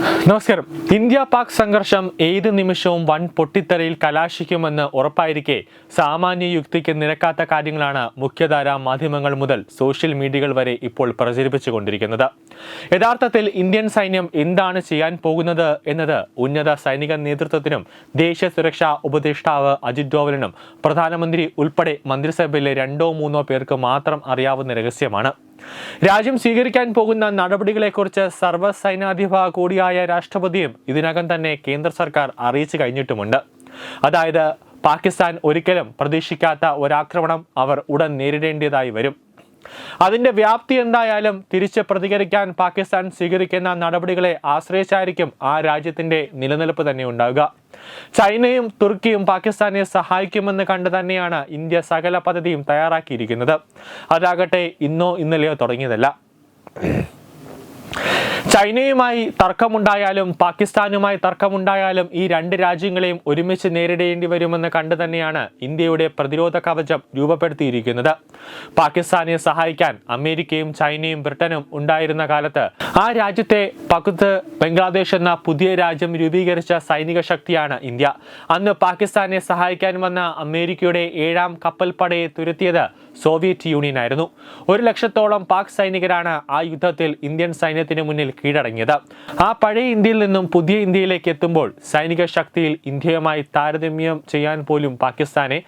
നമസ്കാരം. ഇന്ത്യ പാക് സംഘർഷം ഏത് നിമിഷവും വൻ പൊട്ടിത്തെറിയിൽ കലാശിക്കുമെന്ന് ഉറപ്പായിരിക്കെ സാമാന്യ യുക്തിക്ക് നിരക്കാത്ത കാര്യങ്ങളാണ് മുഖ്യധാരാ മാധ്യമങ്ങൾ മുതൽ സോഷ്യൽ മീഡിയകൾ വരെ ഇപ്പോൾ പ്രചരിപ്പിച്ചുകൊണ്ടിരിക്കുന്നത്. യഥാർത്ഥത്തിൽ ഇന്ത്യൻ സൈന്യം എന്താണ് ചെയ്യാൻ പോകുന്നത് എന്നത് ഉന്നത സൈനിക നേതൃത്വത്തിനും ദേശീയ സുരക്ഷാ ഉപദേഷ്ടാവ് അജിത് ഡോവലിനും പ്രധാനമന്ത്രി ഉൾപ്പെടെ മന്ത്രിസഭയിലെ രണ്ടോ മൂന്നോ പേർക്ക് മാത്രം അറിയാവുന്ന രഹസ്യമാണ്. രാജ്യം സ്വീകരിക്കാൻ പോകുന്ന നടപടികളെക്കുറിച്ച് സർവസൈനാധിപ കൂടിയായ രാഷ്ട്രപതിയും ഇതിനകം തന്നെ കേന്ദ്ര സർക്കാർ അറിയിച്ചു കഴിഞ്ഞിട്ടുമുണ്ട്. അതായത് പാകിസ്ഥാൻ ഒരിക്കലും പ്രതീക്ഷിക്കാത്ത ഒരാക്രമണം അവർ ഉടൻ നേരിടേണ്ടതായി വരും. അതിന്റെ വ്യാപ്തി എന്തായാലും തിരിച്ച് പ്രതികരിക്കാൻ പാകിസ്ഥാൻ സ്വീകരിക്കുന്ന നടപടികളെ ആശ്രയിച്ചായിരിക്കും ആ രാജ്യത്തിന്റെ നിലനിൽപ്പ് തന്നെ ഉണ്ടാവുക. ചൈനയും തുർക്കിയും പാകിസ്ഥാനെ സഹായിക്കുമെന്ന് കണ്ട് തന്നെയാണ് ഇന്ത്യ സകല പദ്ധതിയും തയ്യാറാക്കിയിരിക്കുന്നത്. അതാകട്ടെ ഇന്നോ ഇന്നലെയോ തുടങ്ങിയതല്ല. ചൈനയുമായി തർക്കമുണ്ടായാലും പാകിസ്ഥാനുമായി തർക്കമുണ്ടായാലും ഈ രണ്ട് രാജ്യങ്ങളെയും ഒരുമിച്ച് നേരിടേണ്ടി വരുമെന്ന് കണ്ടു തന്നെയാണ് ഇന്ത്യയുടെ പ്രതിരോധ കവചം രൂപപ്പെടുത്തിയിരിക്കുന്നത്. പാകിസ്ഥാനെ സഹായിക്കാൻ അമേരിക്കയും ചൈനയും ബ്രിട്ടനും ഉണ്ടായിരുന്ന കാലത്ത് ആ രാജ്യത്തെ പകുത്ത് ബംഗ്ലാദേശ് എന്ന പുതിയ രാജ്യം രൂപീകരിച്ച സൈനിക ശക്തിയാണ് ഇന്ത്യ. അന്ന് പാകിസ്ഥാനെ സഹായിക്കാൻ വന്ന അമേരിക്കയുടെ ഏഴാം കപ്പൽപ്പടയെ തുരത്തിയത് സോവിയറ്റ് യൂണിയൻ ആയിരുന്നു ഒരു ലക്ഷത്തോളം പാക് സൈനികരാണ് ആ യുദ്ധത്തിൽ ഇന്ത്യൻ സൈന്യത്തിന് മുന്നിൽ കീഴടങ്ങിയത്. ആ പഴയ ഇന്ത്യയിൽ നിന്നും പുതിയ ഇന്ത്യയിലേക്ക് എത്തുമ്പോൾ സൈനിക ശക്തിയിൽ ഇന്ത്യയുമായി താരതമ്യം ചെയ്യാൻ പോലും പാകിസ്ഥാനെ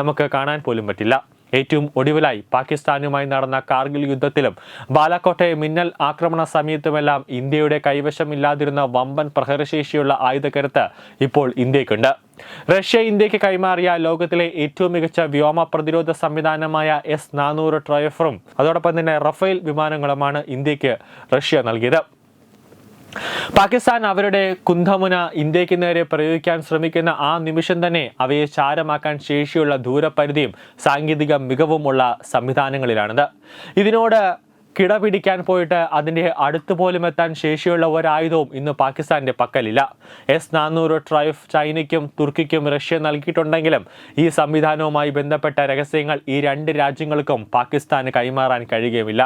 നമുക്ക് കാണാൻ പോലും പറ്റില്ല. ഏറ്റവും ഒടുവിലായി പാകിസ്ഥാനുമായി നടന്ന കാർഗിൽ യുദ്ധത്തിലും ബാലാക്കോട്ടെ മിന്നൽ ആക്രമണ സമയത്തുമെല്ലാം ഇന്ത്യയുടെ കൈവശമില്ലാതിരുന്ന വമ്പൻ പ്രഹരശേഷിയുള്ള ആയുധക്കരുത്ത് ഇപ്പോൾ ഇന്ത്യക്കുണ്ട്. റഷ്യ ഇന്ത്യയ്ക്ക് കൈമാറിയ ലോകത്തിലെ ഏറ്റവും മികച്ച വ്യോമ പ്രതിരോധ സംവിധാനമായ എസ് നാനൂറ് ട്രയഫറും അതോടൊപ്പം തന്നെ റഫേൽ വിമാനങ്ങളുമാണ് ഇന്ത്യയ്ക്ക് റഷ്യ നൽകിയത്. പാകിസ്ഥാൻ അവരുടെ കുന്തമുന ഇന്ത്യയ്ക്ക് നേരെ പ്രയോഗിക്കാൻ ശ്രമിക്കുന്ന ആ നിമിഷം തന്നെ അവയെ ചാരമാക്കാൻ ശേഷിയുള്ള ദൂരപരിധിയും സാങ്കേതിക മികവുമുള്ള സംവിധാനങ്ങളിലാണിത്. ഇതിനോട് കിടപിടിക്കാൻ പോയിട്ട് അതിന്റെ അടുത്ത് പോലും എത്താൻ ശേഷിയുള്ള ഒരായുധവും ഇന്ന് പാകിസ്ഥാന്റെ പക്കലില്ല. എസ് നാനൂറ് ട്രൈഫ് ചൈനയ്ക്കും തുർക്കിക്കും റഷ്യ നൽകിയിട്ടുണ്ടെങ്കിലും ഈ സംവിധാനവുമായി ബന്ധപ്പെട്ട രഹസ്യങ്ങൾ ഈ രണ്ട് രാജ്യങ്ങൾക്കും പാകിസ്ഥാന് കൈമാറാൻ കഴിയുകയുമില്ല.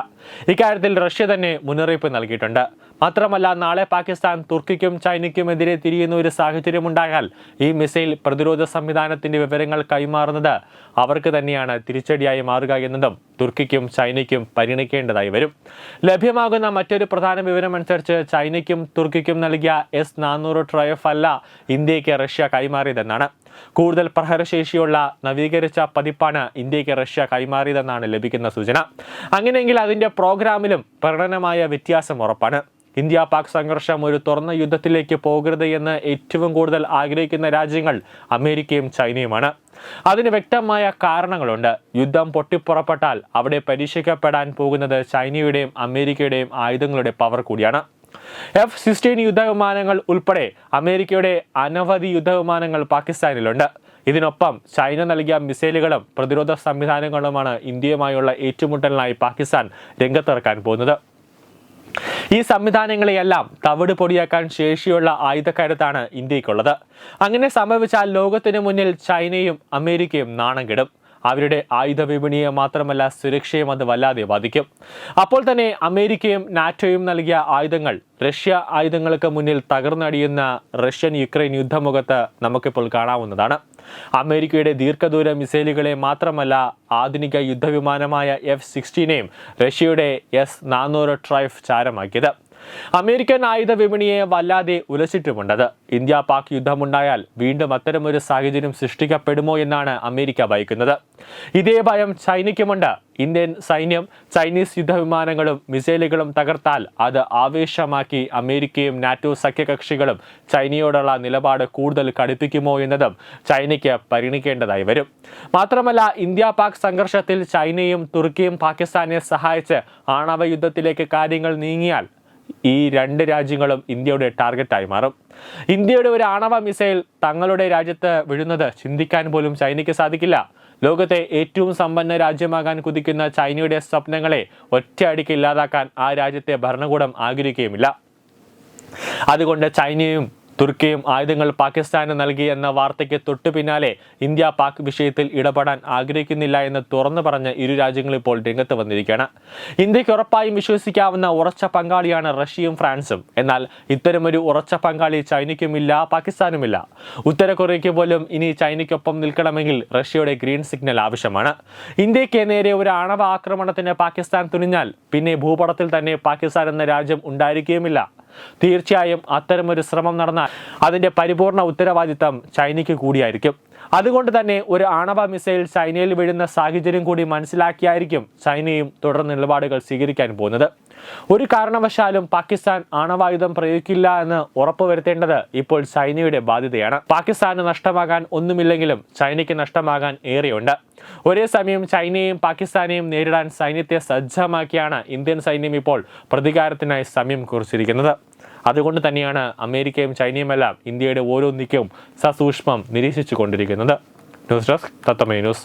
ഇക്കാര്യത്തിൽ റഷ്യ തന്നെ മുന്നറിയിപ്പ് നൽകിയിട്ടുണ്ട്. മാത്രമല്ല നാളെ പാകിസ്ഥാൻ തുർക്കിക്കും ചൈനയ്ക്കുമെതിരെ തിരിയുന്ന ഒരു സാഹചര്യമുണ്ടായാൽ ഈ മിസൈൽ പ്രതിരോധ സംവിധാനത്തിന്റെ വിവരങ്ങൾ കൈമാറുന്നത് അവർക്ക് തന്നെയാണ് തിരിച്ചടിയായി മാറുക എന്നതും തുർക്കിക്കും ചൈനയ്ക്കും പരിഗണിക്കേണ്ടതായി വരും. ലഭ്യമാകുന്ന മറ്റൊരു പ്രധാന വിവരം അനുസരിച്ച് ചൈനയ്ക്കും തുർക്കിക്കും നൽകിയ എസ് നാനൂറ് ട്രയഫ് അല്ല ഇന്ത്യയ്ക്ക് റഷ്യ കൈമാറിയതെന്നാണ്. കൂടുതൽ പ്രഹരശേഷിയുള്ള നവീകരിച്ച പതിപ്പാണ് ഇന്ത്യയ്ക്ക് റഷ്യ കൈമാറിയതെന്നാണ് ലഭിക്കുന്ന സൂചന. അങ്ങനെയെങ്കിൽ അതിന്റെ പ്രോഗ്രാമിലും പ്രകടനമായ വ്യത്യാസം ഉറപ്പാണ്. ഇന്ത്യ പാക് സംഘർഷം ഒരു തുറന്ന യുദ്ധത്തിലേക്ക് പോകരുത് എന്ന് ഏറ്റവും കൂടുതൽ ആഗ്രഹിക്കുന്ന രാജ്യങ്ങൾ അമേരിക്കയും ചൈനയുമാണ്. അതിന് വ്യക്തമായ കാരണങ്ങളുണ്ട്. യുദ്ധം പൊട്ടിപ്പുറപ്പെട്ടാൽ അവിടെ പരീക്ഷിക്കപ്പെടാൻ പോകുന്നത് ചൈനയുടെയും അമേരിക്കയുടെയും ആയുധങ്ങളുടെ പവർ കൂടിയാണ്. എഫ് സിക്സ്റ്റീൻ യുദ്ധവിമാനങ്ങൾ ഉൾപ്പെടെ അമേരിക്കയുടെ അനവധി യുദ്ധവിമാനങ്ങൾ പാകിസ്ഥാനിലുണ്ട്. ഇതിനൊപ്പം ചൈന നൽകിയ മിസൈലുകളും പ്രതിരോധ സംവിധാനങ്ങളുമാണ് ഇന്ത്യയുമായുള്ള ഏറ്റുമുട്ടലിനായി പാകിസ്ഥാൻ രംഗത്തിറക്കാൻ പോകുന്നത്. ഈ സംവിധാനങ്ങളെയെല്ലാം തവിട് പൊടിയാക്കാൻ ശേഷിയുള്ള ആയുധക്കരുത്താണ് ഇന്ത്യക്കുള്ളത്. അങ്ങനെ സംഭവിച്ചാൽ ലോകത്തിനു മുന്നിൽ ചൈനയും അമേരിക്കയും നാണം കെടും അവരുടെ ആയുധ വിപണിയെ മാത്രമല്ല സുരക്ഷയും അത് വല്ലാതെ ബാധിക്കും. അപ്പോൾ തന്നെ അമേരിക്കയും നാറ്റോയും നൽകിയ ആയുധങ്ങൾ റഷ്യ ആയുധങ്ങൾക്ക് മുന്നിൽ തകർന്നടിയുന്ന റഷ്യൻ യുക്രൈൻ യുദ്ധമുഖത്ത് നമുക്കിപ്പോൾ കാണാവുന്നതാണ്. അമേരിക്കയുടെ ദീർഘദൂര മിസൈലുകളെ മാത്രമല്ല ആധുനിക യുദ്ധവിമാനമായ എഫ് സിക്സ്റ്റീനെയും റഷ്യയുടെ എസ് നാനൂറ് ട്രൈഫ് ചാരമാക്കിയത്. അമേരിക്കൻ ആയുധ വിപണിയെ വല്ലാതെ ഉലച്ചിട്ടുമുണ്ടത്. ഇന്ത്യ പാക് യുദ്ധമുണ്ടായാൽ വീണ്ടും അത്തരമൊരു സാഹചര്യം സൃഷ്ടിക്കപ്പെടുമോ എന്നാണ് അമേരിക്ക ഭയക്കുന്നത്. ഇതേ ഭയം ചൈനയ്ക്കുമുണ്ട്. ഇന്ത്യൻ സൈന്യം ചൈനീസ് യുദ്ധവിമാനങ്ങളും മിസൈലുകളും തകർത്താൽ അത് ആവേശമാക്കി അമേരിക്കയും നാറ്റോ സഖ്യകക്ഷികളും ചൈനയോടുള്ള നിലപാട് കൂടുതൽ കടുപ്പിക്കുമോ എന്നതും ചൈനയ്ക്ക് പരിഗണിക്കേണ്ടതായി വരും. മാത്രമല്ല ഇന്ത്യ പാക് സംഘർഷത്തിൽ ചൈനയും തുർക്കിയും പാകിസ്ഥാനെ സഹായിച്ച് ആണവ യുദ്ധത്തിലേക്ക് കാര്യങ്ങൾ നീങ്ങിയാൽ ഈ രണ്ട് രാജ്യങ്ങളും ഇന്ത്യയുടെ ടാർഗറ്റായി മാറും. ഇന്ത്യയുടെ ഒരു ആണവ മിസൈൽ തങ്ങളുടെ രാജ്യത്ത് വിഴുന്നത് ചിന്തിക്കാൻ പോലും ചൈനയ്ക്ക് സാധിക്കില്ല. ലോകത്തെ ഏറ്റവും സമ്പന്ന രാജ്യമാകാൻ കുതിക്കുന്ന ചൈനയുടെ സ്വപ്നങ്ങളെ ഒറ്റയടിക്ക് ഇല്ലാതാക്കാൻ ആ രാജ്യത്തെ ഭരണകൂടം ആഗ്രഹിക്കുകയുമില്ല. അതുകൊണ്ട് ചൈനയും തുർക്കിയും ആയുധങ്ങൾ പാകിസ്ഥാന് നൽകി എന്ന വാർത്തയ്ക്ക് തൊട്ടു പിന്നാലെ ഇന്ത്യ പാക് വിഷയത്തിൽ ഇടപെടാൻ ആഗ്രഹിക്കുന്നില്ല എന്ന് തുറന്നു പറഞ്ഞ് ഇരു രാജ്യങ്ങളും ഇപ്പോൾ രംഗത്ത് വന്നിരിക്കുകയാണ്. ഇന്ത്യയ്ക്ക് ഉറപ്പായും വിശ്വസിക്കാവുന്ന ഉറച്ച പങ്കാളിയാണ് റഷ്യയും ഫ്രാൻസും. എന്നാൽ ഇത്തരമൊരു ഉറച്ച പങ്കാളി ചൈനയ്ക്കുമില്ല പാകിസ്ഥാനുമില്ല. ഉത്തര കൊറിയയ്ക്ക് പോലും ഇനി ചൈനയ്ക്കൊപ്പം നിൽക്കണമെങ്കിൽ റഷ്യയുടെ ഗ്രീൻ സിഗ്നൽ ആവശ്യമാണ്. ഇന്ത്യയ്ക്ക് നേരെ ഒരു ആണവ ആക്രമണത്തിന് പാകിസ്ഥാൻ തുനിഞ്ഞാൽ പിന്നെ ഭൂപടത്തിൽ തന്നെ പാകിസ്ഥാൻ എന്ന രാജ്യം ഉണ്ടായിരിക്കുകയുമില്ല. തീർച്ചയായും അത്തരമൊരു ശ്രമം നടന്നാൽ അതിന്റെ പരിപൂർണ ഉത്തരവാദിത്തം ചൈനയ്ക്ക് കൂടിയായിരിക്കും. അതുകൊണ്ട് തന്നെ ഒരു ആണവ മിസൈൽ ചൈനയിൽ വീഴുന്ന സാഹചര്യം കൂടി മനസ്സിലാക്കിയായിരിക്കും ചൈനയും തുടർ നിലപാടുകൾ സ്വീകരിക്കാൻ പോകുന്നത്. ഒരു കാരണവശാലും പാകിസ്ഥാൻ ആണവായുധം പ്രയോഗിക്കില്ല എന്ന് ഉറപ്പുവരുത്തേണ്ടത് ഇപ്പോൾ ചൈനയുടെ ബാധ്യതയാണ്. പാകിസ്ഥാന് നഷ്ടമാകാൻ ഒന്നുമില്ലെങ്കിലും ചൈനയ്ക്ക് നഷ്ടമാകാൻ ഏറെയുണ്ട്. ഒരേ സമയം ചൈനയെയും പാകിസ്ഥാനെയും നേരിടാൻ സൈന്യത്തെ സജ്ജമാക്കിയാണ് ഇന്ത്യൻ സൈന്യം ഇപ്പോൾ പ്രതികാരത്തിനായി സമയം കുറിച്ചിരിക്കുന്നത്. അതുകൊണ്ട് തന്നെയാണ് അമേരിക്കയും ചൈനയുമെല്ലാം ഇന്ത്യയുടെ ഓരോ നിക്കും സസൂക്ഷ്മം നിരീക്ഷിച്ചു കൊണ്ടിരിക്കുന്നത് ന്യൂസ് ഡെസ്ക് തത്തമയ news.